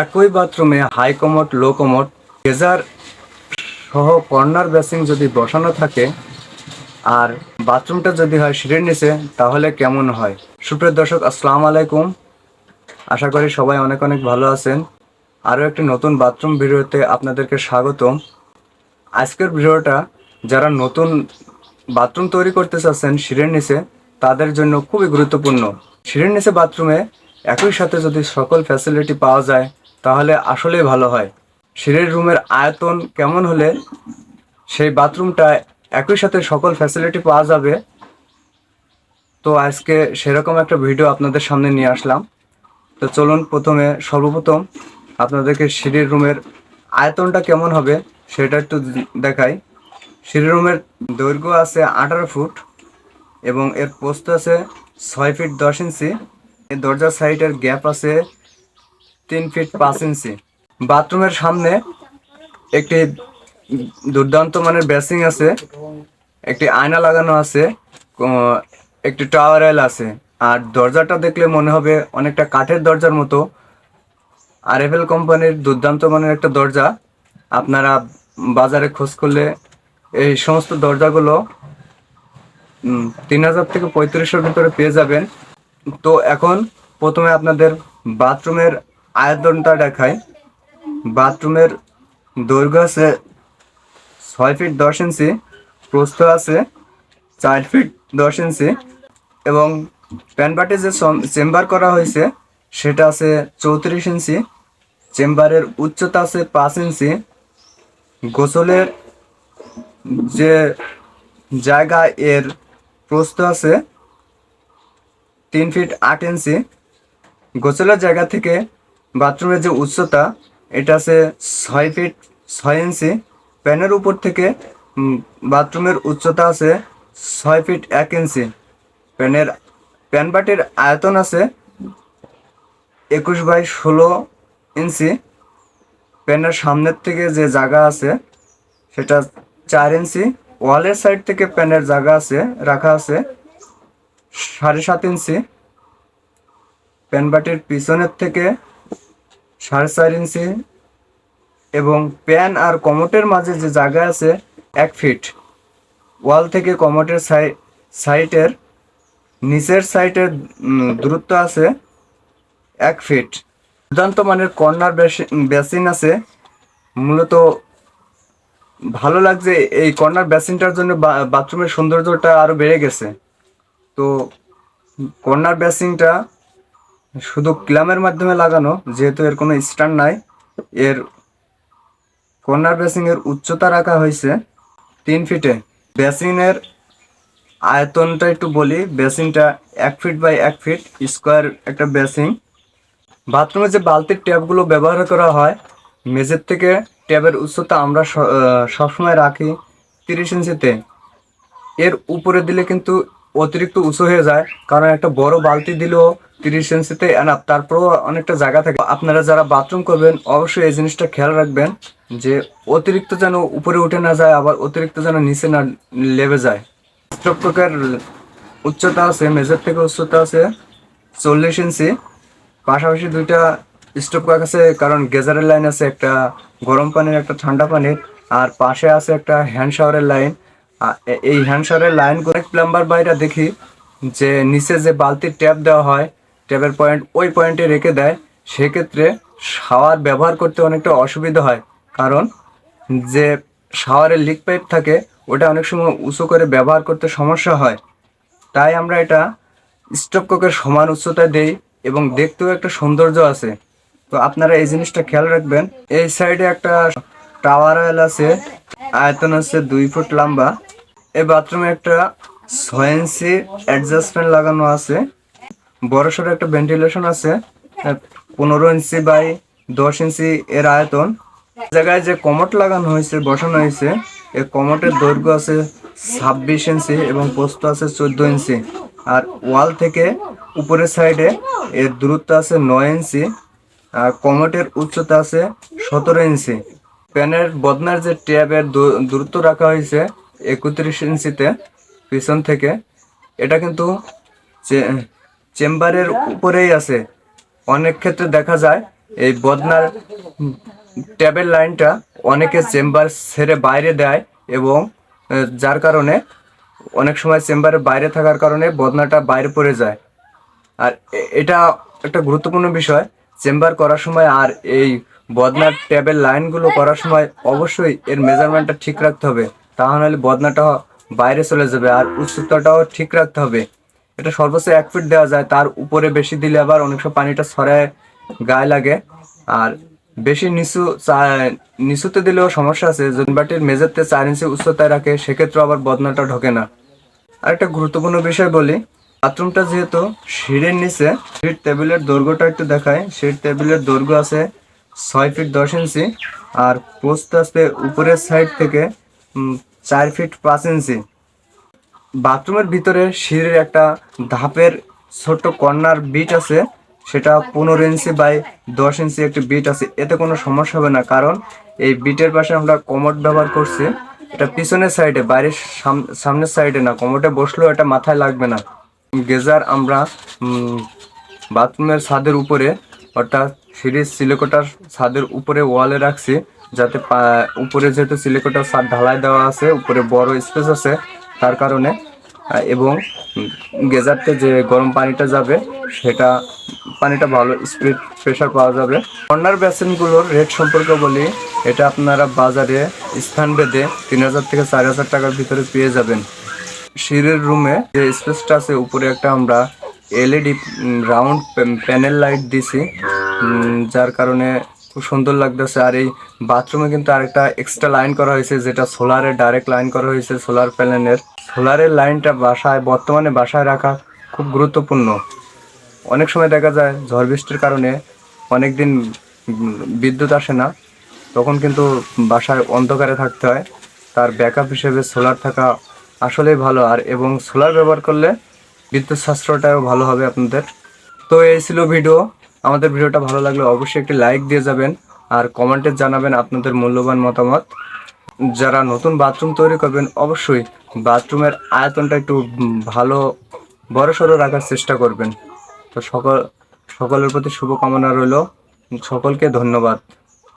একই বাথরুমে high commode low commode geyser সহ কর্নার বেসিং যদি বসানো থাকে আর বাথরুমটা যদি হয় সিঁড়ির নিচে, তাহলে কেমন হয়? সুপ্রিয় দর্শক, আসসালামু আলাইকুম। আশা করি সবাই অনেক অনেক ভালো আছেন। আরও একটি নতুন বাথরুম ভিডিওতে আপনাদেরকে স্বাগতম। আজকের ভিডিওটা যারা নতুন বাথরুম তৈরি করতে চাচ্ছেন সিঁড়ির নিচে, তাদের জন্য খুবই গুরুত্বপূর্ণ। সিঁড়ির নিচে বাথরুমে একই সাথে যদি সকল ফ্যাসিলিটি পাওয়া যায় তাহলে আসলেই ভালো হয়। সিঁড়ির রুমের আয়তন কেমন হলে সেই বাথরুমটা একই সাথে সকল ফ্যাসিলিটি পাওয়া যাবে? তো আজকে সেরকম একটা ভিডিও আপনাদের সামনে নিয়ে আসলাম। তো চলুন প্রথমে সর্বপ্রথম আপনাদেরকে সিঁড়ির রুমের আয়তনটা কেমন হবে সেটা একটু দেখাই। সিঁড়ির রুমের দৈর্ঘ্য আছে আঠারো ফুট এবং এর পোস্ত আছে ছয় ফিট দশ ইঞ্চি। এর দরজার সাইডের গ্যাপ আছে তিন ফিট পাঁচ ইঞ্চি বাথরুমের সামনে একটি দুর্দান্ত মানের বেসিং আছে, একটি আয়না লাগানো আছে একটি টাওয়ার এল আছে। আর দরজাটা দেখলে মনে হবে অনেকটা কাঠের দরজার মতো। আর এফএল কোম্পানির দুর্দান্ত মানের একটা দরজা। আপনারা বাজারে খোঁজ করলে এই সমস্ত দরজাগুলো তিন হাজার থেকে পঁয়ত্রিশশোর ভিতরে পেয়ে যাবেন। তো এখন প্রথমে আপনাদের বাথরুমের আয়তনটা দেখায় বাথরুমের দৈর্ঘ্য আছে ছয় ফিট দশ ইঞ্চি, প্রস্থ আছে চার ফিট দশ ইঞ্চি এবং প্যানবাটে যে চেম্বার করা হয়েছে, সেটা আছে চৌত্রিশ ইঞ্চি, চেম্বারের উচ্চতা আছে পাঁচ ইঞ্চি। গোসলের যে জায়গা, এর প্রস্থ আছে তিন ফিট আট ইঞ্চি। গোসলের জায়গা থেকে বাথরুমের যে উচ্চতা, এটা আছে ছয় ফিট ছয় ইঞ্চি প্যানের উপর থেকে বাথরুমের উচ্চতা আছে ছয় ফিট এক ইঞ্চি প্যানের প্যান বাটির আয়তন আছে একুশ বাই ষোলো ইঞ্চি প্যানের সামনের থেকে যে জায়গা আছে, সেটা চার ইঞ্চি ওয়ালের সাইড থেকে প্যানের জায়গা আছে, রাখা আছে সাড়ে সাত ইঞ্চি প্যান বাটির পিছনের থেকে সাড়ে চার ইঞ্চি এবং প্যান আর কমোটের মাঝে যে জায়গা আছে, এক ফিট। ওয়াল থেকে কমোটের সাই, সাইটের নিচের সাইটের দূরত্ব আছে এক ফিট। দুর্দান্ত মানের কর্নার বেসিন আছে। মূলত ভালো লাগছে এই কর্নার বেসিনটার জন্য বাথরুমের সৌন্দর্যটা আরও বেড়ে গেছে। তো কর্নার বেসিনটা শুধু ক্লামের মাধ্যমে লাগানো, যেহেতু এর কোনো স্ট্যান্ড নাই, এর কর্নার বেসিং এর উচ্চতা রাখা হয়েছে তিন ফিটে বেসিনের আয়তনটা একটু বলি বেসিনটা এক ফিট বাই এক ফিট স্কোয়ার একটা বেসিং বাথরুমে যে বালতির ট্যাপগুলো ব্যবহার করা হয়, মেঝের থেকে ট্যাবের উচ্চতা আমরা সবসময় রাখি তিরিশ ইঞ্চিতে এর উপরে দিলে কিন্তু অতিরিক্ত উঁচু হয়ে যায়, কারণ একটা বড় বালতি দিলেও তিরিশ ইঞ্চিতে এনাফ তারপরেও অনেকটা জায়গা থাকে। আপনারা যারা বাথরুম করবেন, অবশ্যই এই জিনিসটা খেয়াল রাখবেন, যে অতিরিক্ত যেন উপরে উঠে না যায়, আবার অতিরিক্ত যেন নিচে না লেবে যায়। স্টপ কোকের উচ্চতা আছে মেজর থেকে উচ্চতা আছে, চল্লিশ ইঞ্চি পাশাপাশি দুইটা স্টোভ কাক আছে, কারণ গেজারের লাইন আছে একটা গরম পানির, একটা ঠান্ডা পানির, আর পাশে আছে একটা হ্যান্ড শাওয়ারের লাইন এই হ্যান্ড শাওয়ারের লাইন করে প্লাম্বার বাইরা দেখি, যে নিচে যে বালতির ট্যাপ দেওয়া হয় ট্যাপের পয়েন্ট ওই পয়েন্টে রেখে দেয়, সেক্ষেত্রে শাওয়ার ব্যবহার করতে অনেকটা অসুবিধা হয়। কারণ যে শাওয়ারের লিক পাইপ থাকে, ওটা অনেক সময় উঁচু করে ব্যবহার করতে সমস্যা হয়। তাই আমরা এটা স্টপ কোকের সমান উচ্চতায় দেই এবং দেখতেও একটা সৌন্দর্য আছে। তো আপনারা এই জিনিসটা খেয়াল রাখবেন। এই সাইডে একটা টাওয়ার অয়েল আছে, আয়তন আছে দুই ফুট লম্বা। এই বাথরুমে একটা ইঞ্চি অ্যাডজাস্টমেন্ট লাগানো আছে। বড় সড়ো একটা ভেন্টিলেশন আছে পনেরো ইঞ্চি বাই দশ ইঞ্চি এর আয়তন। জায়গায় যে কমট লাগানো হয়েছে, বসানো হয়েছে এই কমটের দৈর্ঘ্য আছে ছাব্বিশ ইঞ্চি এবং পোস্ত আছে চোদ্দ ইঞ্চি। আর ওয়াল থেকে উপরের সাইডে এর দূরত্ব আছে নয় ইঞ্চি, আর কমটের উচ্চতা আছে সতেরো ইঞ্চি। প্যানের বদনার যে ট্যাবের দূরত্ব রাখা হয়েছে একত্রিশ ইঞ্চিতে পিছন থেকে, এটা কিন্তু চে- চেম্বারের উপরেই আছে। অনেক ক্ষেত্রে দেখা যায় এই বদনার ট্যাবের লাইনটা অনেকে চেম্বার ছেড়ে বাইরে দেয় এবং যার কারণে অনেক সময় চেম্বারের বাইরে থাকার কারণে বদনাটা বাইরে পড়ে যায়। আর এটা একটা গুরুত্বপূর্ণ বিষয় চেম্বার করার সময় আর এই বদনার ট্যাবের লাইনগুলো করার সময় অবশ্যই এর মেজারমেন্টটা ঠিক রাখতে হবে। তা নাহলে বদনাটা বাইরে চলে যাবে আর উচ্চতাটাও ঠিক রাখতে হবে। এটা সর্বোচ্চ এক ফিট দেওয়া যায়। তার উপরে বেশি দিলে আবার অনেক সময় পানিটা ছড়ায়, গায়ে লাগে। আর বেশি নিচু নিচুতে দিলেও সমস্যা আছে। যদি বাটির মেজারতে চার ইঞ্চি উচ্চতায় রাখে সেক্ষেত্রে আবার বদনাটা ঢোকে না। আর একটা গুরুত্বপূর্ণ বিষয় বলি, বাথরুমটা যেহেতু সিঁড়ির নিচে সিট টেবিলের দৈর্ঘ্যটা একটু দেখায় সিট টেবিলের দৈর্ঘ্য আছে ছয় ফিট দশ ইঞ্চি আর পোস্ট আছে উপরের সাইড থেকে চার ফিট পাঁচ ইঞ্চি। বাথরুমের ভিতরে সিঁড়ির একটা ধাপের ছোট্ট কর্নার বিট আছে। সেটা পনেরো ইঞ্চি বাই দশ ইঞ্চি একটি বিট আছে। এতে কোনো সমস্যা হবে না, কারণ এই বিটের পাশে আমরা কমোড ব্যবহার করছি। এটা পিছনের সাইডে বাইরের সাম- সামনের সাইডে না কমোডে বসলেও এটা মাথায় লাগবে না। গেজার আমরা বাথরুমের ছাদের উপরে, অর্থাৎ সিঁড়ির সিলেকোটার ছাদের উপরে ওয়ালে রাখছি, যাতে উপরে যেহেতু সিলেকোটার ছাদ ঢালাই দেওয়া আছে, উপরে বড় স্পেস আছে তার কারণে এবং গেজারতে যে গরম পানিটা যাবে, সেটা পানিটা ভালো স্পিড প্রেশার পাওয়া যাবে। কর্নার বেসিনগুলোর রেট সম্পর্কে বলি, এটা আপনারা বাজারে স্থান ভেদে তিন হাজার থেকে চার হাজার টাকার ভিতরে পেয়ে যাবেন। সিঁড়ির রুমে যে স্পেসটা আছে, উপরে একটা আমরা এলইডি রাউন্ড প্যানেল লাইট দিছি যার কারণে খুব সুন্দর লাগতেছে। আর এই বাথরুমে কিন্তু আরেকটা এক্সট্রা লাইন করা হয়েছে, যেটা সোলারের ডাইরেক্ট লাইন করা হয়েছে সোলার প্যানেলের সোলারের লাইনটা বাসায়, বর্তমানে বাসায় রাখা খুব গুরুত্বপূর্ণ। অনেক সময় দেখা যায়, ঝড় বৃষ্টির কারণে অনেক দিন বিদ্যুৎ আসে না, তখন কিন্তু বাসায় অন্ধকারে থাকতে হয়। তার ব্যাকআপ হিসেবে সোলার থাকা আসলেই ভালো। আর এবং সোলার ব্যবহার করলে বিদ্যুৎ সাশ্রয়টাও ভালো হবে আপনাদের। তো এই ছিল ভিডিও আমাদের ভিডিওটা ভালো লাগলে অবশ্যই একটি লাইক দিয়ে যাবেন আর কমেন্টে জানাবেন আপনাদের মূল্যবান মতামত। যারা নতুন বাথরুম তৈরি করবেন, অবশ্যই বাথরুমের আয়তনটা একটু ভালো বড় সড়ো রাখার চেষ্টা করবেন। তো সকল, সকলের প্রতি শুভকামনা রইল। সকলকে ধন্যবাদ।